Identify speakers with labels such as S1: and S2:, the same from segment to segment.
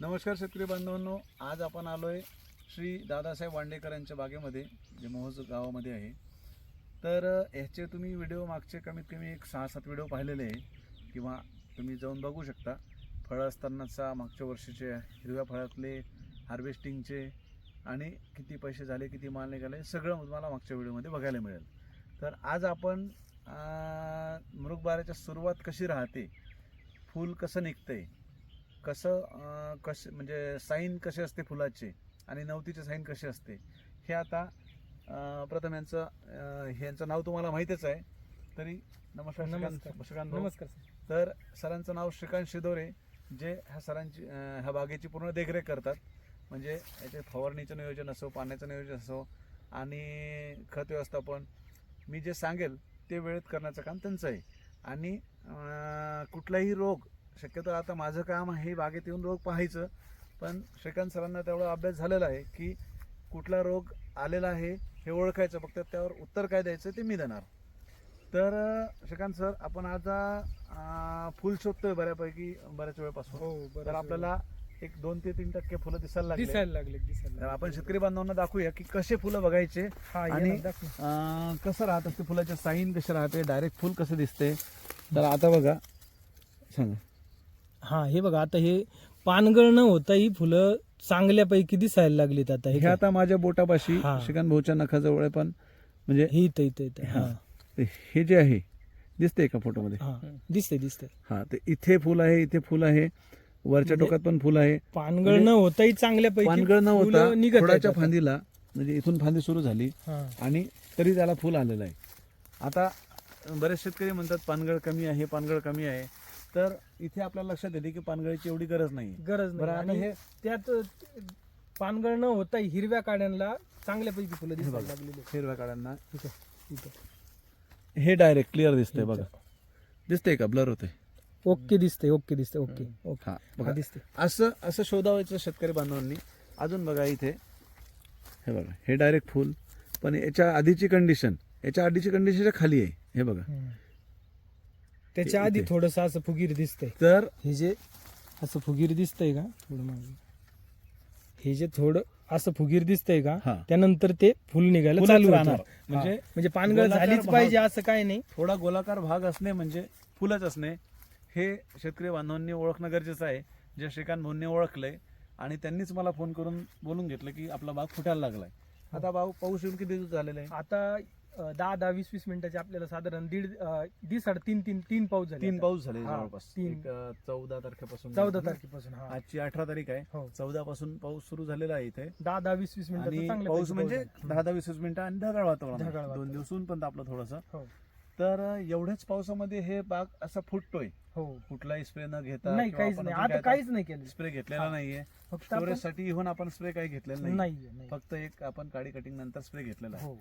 S1: नमस्कार शेतकरी बांधवांनो आज आपण आलो आहे श्री दादासाहेब वांडेकर यांच्या बागेमध्ये जे महोज गावामध्ये आहे. तर ह्याचे तुम्ही व्हिडिओ मागचे कमीत कमी एक सहा सात व्हिडिओ पाहिलेले आहे किंवा तुम्ही जाऊन बघू शकता. फळं असतानाचा मागच्या वर्षीचे हिरव्या फळातले हार्वेस्टिंगचे आणि किती पैसे झाले किती माल निघाले सगळं तुम्हाला मागच्या व्हिडिओमध्ये बघायला मिळेल. तर आज आपण मृगबाराच्या सुरुवात कशी राहते फूल कसं निघतं आहे कसं कश म्हणजे साईन कसे असते फुलाचे आणि नवतीचे साईन कसे असते हे आता प्रथम यांचं हे यांचं नाव तुम्हाला माहितीच आहे तरी नमस्कार श्रीकांत-
S2: नमस्कार.
S1: श्रीकांत.
S2: नमस्कार
S1: तर सरांचं नाव श्रीकांत शिदोरे जे ह्या सरांची ह्या बागेची पूर्ण देखरेख करतात म्हणजे याचे फवारणीचं नियोजन असो पाण्याचं नियोजन असो आणि खत व्यवस्थापन मी जे सांगेल ते वेळेत करण्याचं काम त्यांचं आहे आणि कुठलाही रोग शक्यतो आता माझं काम आहे बागेत येऊन रोग पाहायचं. पण श्रीकांत सरांना तेवढा अभ्यास झालेला आहे की कुठला रोग आलेला आहे हे ओळखायचं. फक्त त्यावर उत्तर काय द्यायचं ते मी देणार. तर श्रीकांत सर आपण आता अं, फुल शोधतोय बऱ्यापैकी बऱ्याच वेळपासून.
S2: हो
S1: तर आपल्याला एक दोन ते तीन टक्के फुलं दिसायला लागले.
S2: दिसायला लागले दिसायला.
S1: आपण शेतकरी बांधवांना दाखवूया की कसे फुलं बघायचे
S2: हा
S1: आणि- कसं राहत असते फुलाच्या साईन कसे राहते डायरेक्ट फुल कसं दिसते. तर आता बघा सांगा.
S2: हा हे बघा आता हे पानगळ न होता ही फुलं चांगल्यापैकी दिसायला लागलीत आता हे
S1: हे आता माझ्या बोटापाशी
S2: हा.
S1: श्रीकांत भाऊच्या नखाजवळ आहे पण म्हणजे
S2: हे इथं इथं इथं
S1: हा.
S2: हा
S1: ते हे जे आहे दिसते का फोटोमध्ये
S2: हा दिसते दिसते
S1: हा ते इथे फुल आहे इथे फुल आहे वरच्या
S2: म्हणजे-
S1: टोकात पण फुल आहे
S2: पानगळ
S1: म्हणजे
S2: न होताही चांगल्यापैकी
S1: पानगळ न होता
S2: निघत आहेत
S1: खोडाच्या
S2: आता.
S1: फांदीला म्हणजे इथून फांदी सुरू झाली
S2: हा.
S1: आणि तरी त्याला फुल आलेलं आहे आता बरेच शेतकरी म्हणतात पानगळ कमी आहे पानगळ कमी आहे तर इथे आपल्याला लक्षात येते की पानगळीची एवढी गरज नाही.
S2: गरज
S1: बरं
S2: नाही.
S1: आता
S2: आणि
S1: हे
S2: त्यात पानगळ न होता हिरव्या काड्यांना चांगल्यापैकी फुलं दिसायला. लागलेली आहेत.
S1: हिरव्या काळांना
S2: इथं, इथं.
S1: हे डायरेक्ट क्लिअर दिसतंय बघा. दिसतंय का? ब्लर होते
S2: ओके दिसते ओके दिसते ओके. ओके.
S1: हा
S2: हा
S1: बघा.
S2: दिसते
S1: असं असं शोधावायचं शेतकरी बांधवांनी. अजून बघा इथे. हे बघा हे डायरेक्ट फुल. पण याच्या आधीची कंडिशन याच्या आधीची कंडिशनच्या खाली आहे. हे बघा.
S2: हम्म. त्याच्या आधी. थोडस असं फुगीर दिसतंय.
S1: तर
S2: हे जे असं फुगीर दिसतंय का? थोडं मागे. हे जे थोडं असं फुगीर दिसतंय का?
S1: हा.
S2: त्यानंतर ते फुल निघायला
S1: फुलच
S2: चालू
S1: राहणार.
S2: होणार
S1: म्हणजे
S2: म्हणजे म्हणजे पानगळ
S1: गोलाकार
S2: झालीच
S1: भाग-
S2: पाहिजे असं काय नाही.
S1: थोडा गोलाकार भाग असणे म्हणजे फुलच असणे. हे शेतकरी बांधवांनी ओळखणं गरजेचं आहे. जे श्रीकांत भाऊंनी ओळखलंय आणि त्यांनीच मला फोन करून बोलून घेतलं की आपला बाग फुटायला लागलाय. आता भाऊ पाऊस येऊन किती दिवस झालेले आहे?
S2: आता दहा दहा वीस वीस मिनिटाचे आपल्याला साधारण दीड अं, दिसाड तीन तीन तीन पाऊस झाले
S1: तीन. पाऊस झाले
S2: हा,
S1: जवळपास.
S2: तीन.
S1: एक, अं, चौदा तारखेपासून
S2: चौदा तारखेपासून हा.
S1: आजची अठरा तारीख आहे.
S2: हो.
S1: चौदा पासून पाऊस सुरू झालेला आहे इथे.
S2: दहा दहा वीस वीस
S1: आणि
S2: चांगला
S1: पाऊस म्हणजे दहा दहा वीस वीस मिनिटं आणि ढगाळ वातावरण
S2: ढगाळ
S1: आहे. दोन. दिवसून पण आपलं थोडंसं.
S2: हो.
S1: तर अं, एवढ्याच पावसामध्ये हे बाग असा फुटतोय.
S2: हो.
S1: कुठलाही स्प्रे न घेता
S2: नाही काहीच नाही. आता काहीच नाही केलं
S1: स्प्रे घेतलेला
S2: हा.
S1: नाहीये.
S2: फक्त आपण-
S1: स्टोरेजसाठी इव्हन आपण स्प्रे काही घेतलेला नाही. फक्त एक आपण काडी कटिंग नंतर स्प्रे घेतलेला आहे.
S2: हो.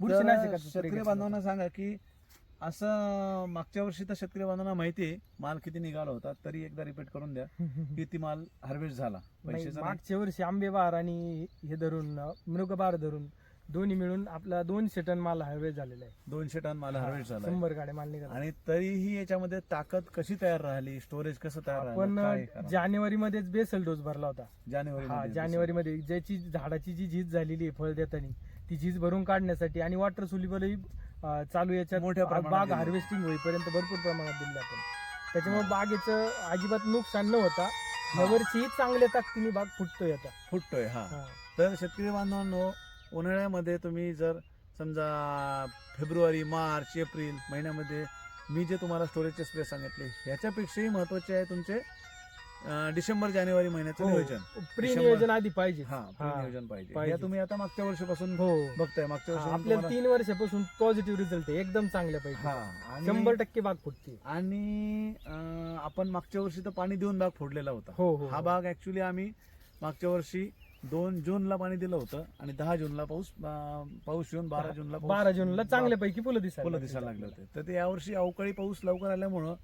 S1: तर
S2: बुरशीनाशकाचा spray
S1: शेतकरी
S2: घेतला
S1: बांधवांना सांगा की असं मागच्या वर्षी तर शेतकरी बांधवांना माहिती आहे माल किती निघाला होता तरी एकदा रिपीट करून द्या. किती माल हार्वेस्ट झाला.
S2: नाही,
S1: पैशाचा नाही.
S2: मागच्या वर्षी आंबे बहार आणि हे धरून मृग बहार धरून दोन्ही मिळून आपला दोनशे टन माल हार्वेस्ट झालेला आहे.
S1: दोनशे टन माल हार्वेस्ट झाला
S2: शंभर गाड्या माल निघाला.
S1: आणि तरीही याच्यामध्ये ताकद कशी तयार राहिली? स्टोरेज कसं तयार
S2: आपण
S1: राहिलं
S2: जानेवारी मध्येच बेसल डोस भरला होता.
S1: जानेवारी
S2: जानेवारी मध्ये ज्याची झाडाची जी झीज झालेली आहे फळ देताना ती झीज भरून काढण्यासाठी आणि वॉटर सुलिबलही चालू याच्यात
S1: मोठ्या प्रमाणात
S2: बाग. हार्वेस्टिंग होईपर्यंत भरपूर प्रमाणात दिले आपण त्याच्यामुळे बागेचं अजिबात नुकसान न होता यावर्षी चांगल्या ताकदीने बाग फुटतोय आता
S1: फुटतोय हा
S2: हा.
S1: तर शेतकरी बांधवांनो उन्हाळ्यामध्ये तुम्ही जर समजा फेब्रुवारी मार्च एप्रिल महिन्यामध्ये मी जे तुम्हाला स्टोरेजचे स्प्रे सांगितले ह्याच्यापेक्षाही महत्त्वाचे आहे तुमचे अं, डिसेंबर जानेवारी महिन्याचं
S2: हो.
S1: नियोजन
S2: प्री
S1: डिसेंबर-
S2: नियोजन आधी पाहिजे
S1: हा
S2: हा.
S1: नियोजन पाहिजे
S2: पाहिजे.
S1: या तुम्ही आता मागच्या वर्षीपासून
S2: हो
S1: बघताय मागच्या
S2: हा,
S1: वर्षी
S2: आपल्याला तीन वर्षापासून पॉझिटिव्ह रिझल्ट आहे एकदम चांगल्या
S1: हा आणि-
S2: शंभर टक्के बाग फुटते
S1: आणि अं, आपण मागच्या वर्षी तर पाणी देऊन बाग फोडलेला होता
S2: हो हो
S1: हा
S2: हो.
S1: बाग ऍक्च्युली आम्ही मागच्या वर्षी दोन जूनला पाणी दिलं होतं आणि दहा जूनला पाऊस अं, पाऊस येऊन बारा जूनला पाऊस-
S2: बारा जूनला चांगल्यापैकी फुलं दिसायला
S1: फुलं दिसायला लागले. होते तर ते यावर्षी अवकाळी पाऊस लवकर आल्यामुळं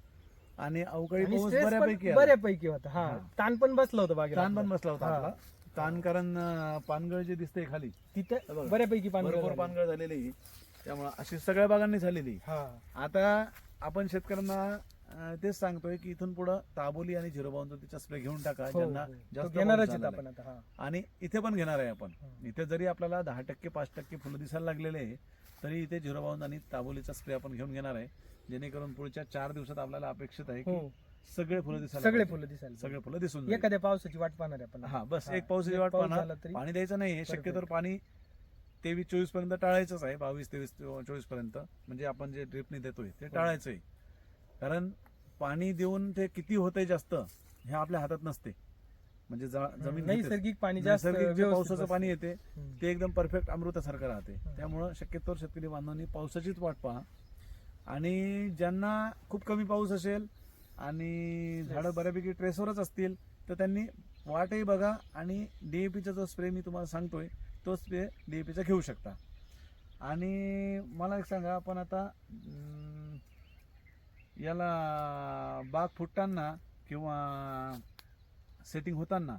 S1: आणि अवकाळी
S2: आणि
S1: पाऊस
S2: stress पण
S1: बऱ्यापैकी आला.
S2: बऱ्यापैकी होता हा
S1: हा.
S2: ताण पण बसला होता बागेला
S1: ताण पण. बसला होता
S2: हा.
S1: आपला ताण कारण अं, पानगळ जे दिसतंय खाली
S2: तिथे
S1: बघा.
S2: बऱ्यापैकी
S1: भरपूर पानगळ झालेली आहे. त्यामुळं अशी सगळ्या बागांनी झालेली आहे.
S2: हा
S1: आता आपण शेतकऱ्यांना अं, तेच सांगतोय की इथून पुढं ताबोली आणि झिरो बावनचा तिचा स्प्रे घेऊन टाका
S2: हो,
S1: ज्यांना
S2: हो. तो
S1: जास्त
S2: घेणारच
S1: पाऊस
S2: आहेत
S1: झालेला
S2: आपण आता हा
S1: आणि इथे पण घेणार आहे आपण. इथे जरी आपल्याला दहा टक्के पाच टक्के फुलं दिसायला लागलेले आहे तरी इथे झिरो बावन्न आणि ताबोलीचा स्प्रे आपण घेऊन घेणार आहे जेणेकरून पुढच्या चार दिवसात आपल्याला अपेक्षित आहे
S2: हो
S1: की सगळे फुलं दिसायला
S2: सगळे. फुलं दिसायला
S1: सगळे फुलं दिसून जाईल.
S2: एखाद्या पावसाची वाट पाहणार आहे आपण
S1: हा बस
S2: हा,
S1: एक पावसाची वाट
S2: पाऊस
S1: पाहणार
S2: झाला तरी
S1: पाणी द्यायचं नाही. शक्यतो पाणी तेवीस चोवीसपर्यंत टाळायचंच आहे बावीस तेवीस चोवीसपर्यंत म्हणजे आपण जे ड्रिपने देतोय ते
S2: हो.
S1: टाळायचं आहे कारण पाणी देऊन ते किती होतंय जास्त हे आपल्या हातात नसते म्हणजे जा- जमीन.
S2: नैसर्गिक पाणी जास्त
S1: नैसर्गिक जे
S2: व्यवस्थित
S1: पावसाचं
S2: बसतं.
S1: पाणी येते
S2: हम्म.
S1: ते एकदम परफेक्ट अमृतासारखं राहते
S2: हं.
S1: त्यामुळं शक्यतो शेतकरी बांधवांनी पावसाचीच वाट पहा आणि ज्यांना खूप कमी पाऊस असेल आणि झाडं बऱ्यापैकी ट्रेसवरच असतील तर त्यांनी वाटही बघा आणि डीएपीचा जो स्प्रे मी तुम्हाला सांगतोय तो स्प्रे डीएपीचा घेऊ शकता. आणि मला एक सांगा आपण आता याला बाग फुटताना किंवा सेटिंग होताना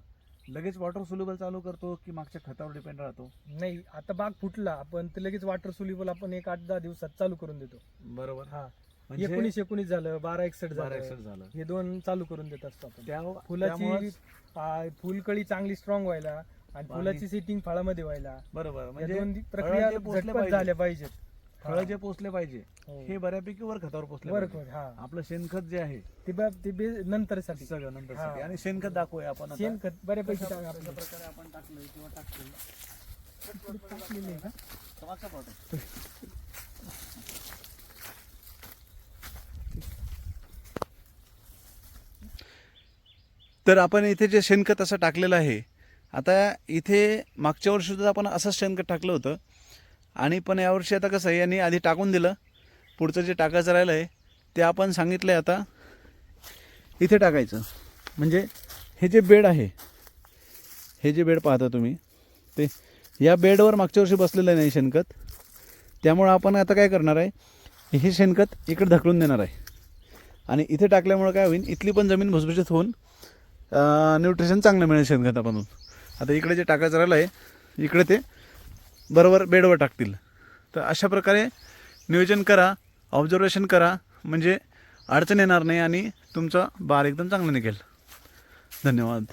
S1: लगेच वॉटर सोल्युबल चालू करतो की मागच्या खतावर डिपेंड राहतो?
S2: नाही आता बाग फुटला आपण ते लगेच वॉटर सोल्युबल आपण एक आठ दहा दिवसात चालू करून देतो.
S1: बरोबर.
S2: हा.
S1: म्हणजे
S2: एकोणीस एकोणीस झालं बारा एकसष्ट
S1: बारा
S2: झालं
S1: एकसष्ट झालं.
S2: हे दोन चालू करून देत असतो आपण.
S1: त्या
S2: फुलाची
S1: त्यामुळंच-
S2: आ, फुलकळी चांगली स्ट्रॉंग व्हायला आणि फुलाची सेटिंग फळामध्ये व्हायला.
S1: बरोबर.
S2: या
S1: म्हणजे
S2: दोन प्रक्रिया
S1: जे पोचले
S2: झटपट
S1: पाहिजे.
S2: झाल्या पाहिजेत.
S1: फळं जे पोचले पाहिजे
S2: हो.
S1: हे बऱ्यापैकी वर खतावर पोचले
S2: वर
S1: पाहिजे.
S2: हा
S1: आपलं शेणखत जे आहे
S2: ते ब- ते बे- नंतरसाठी
S1: सगळं नंतर
S2: हा.
S1: आणि शेणखत दाखवूया आपण आता.
S2: शेणखत बऱ्यापैकी टाका.
S1: प्रकारे आपण किंवा टाकतोय
S2: टाकलेलं आहे का?
S1: समाजचा plot आहे. तर आपण इथे जे शेणखत असं टाकलेलं आहे आता इथे मागच्या वर्षी सुद्धा आपण असंच शेणखत टाकलं होतं आणि पण यावर्षी आता कसं आहे यांनी आधी टाकून दिलं. पुढचं जे टाकायचं राहिलं आहे ते आपण सांगितलं आहे आता. इथे टाकायचं. म्हणजे हे जे बेड आहे हे जे बेड पाहता तुम्ही ते या बेडवर मागच्या वर्षी बसलेलं नाही शेणखत. त्यामुळं आपण आता काय करणार आहे हे शेणखत इकडे ढकलून देणार आहे. आणि इथे टाकल्यामुळं काय होईल इथली पण जमीन भुसभुशीत होऊन न्यूट्रिशन चांगलं मिळेल शेणखतापासून. आता इकडे जे टाकायचं राहिलं आहे इकडे ते बरोबर बेडवर टाकतील. तर अशा प्रकारे नियोजन करा ऑब्झर्वेशन करा म्हणजे अडचण येणार नाही आणि तुमचा बार एकदम चांगला निघेल. धन्यवाद.